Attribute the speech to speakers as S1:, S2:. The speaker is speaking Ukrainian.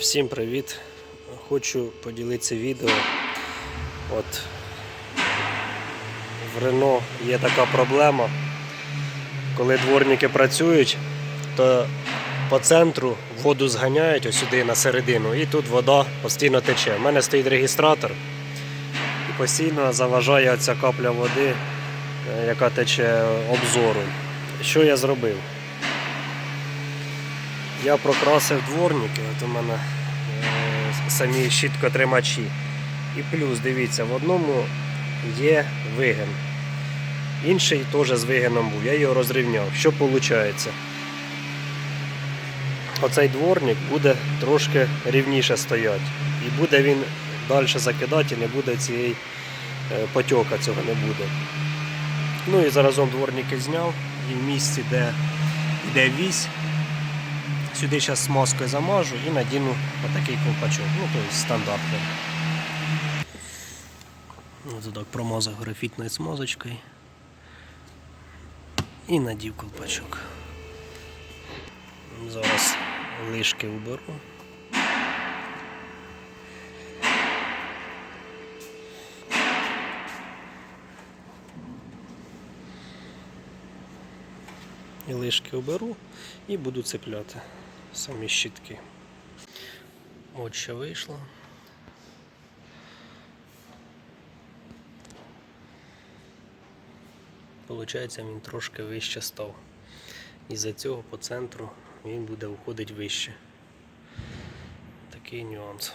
S1: Всім привіт! Хочу поділитися відео. От в Рено є така проблема. Коли дворники працюють, то по центру воду зганяють ось сюди на середину, і тут вода постійно тече. У мене стоїть регістратор і постійно заважає оця капля води, е, яка тече обзору. Що я зробив? Я прокрасив дворники, от у мене е, самі щіткотримачі. І плюс, дивіться, в одному є вигин. Інший теж з вигином був, я його розрівняв. Що виходить? Оцей дворник буде трошки рівніше стояти. І буде він далі закидати, і не буде цієї е, потьока цього не буде. Ну і заразом дворники зняв і в місці, де йде вісь, Сюди зараз смазкою замажу і надіну отакий колпачок. Ну, тобто стандартний. Ось так промазав графітною смазочкою. І надів колпачок. Зараз лишки уберу. І лишки оберу і буду цепляти самі щітки. От що вийшло. Получається, він трошки вище став. І за цього по центру він буде уходити вище. Такий нюанс.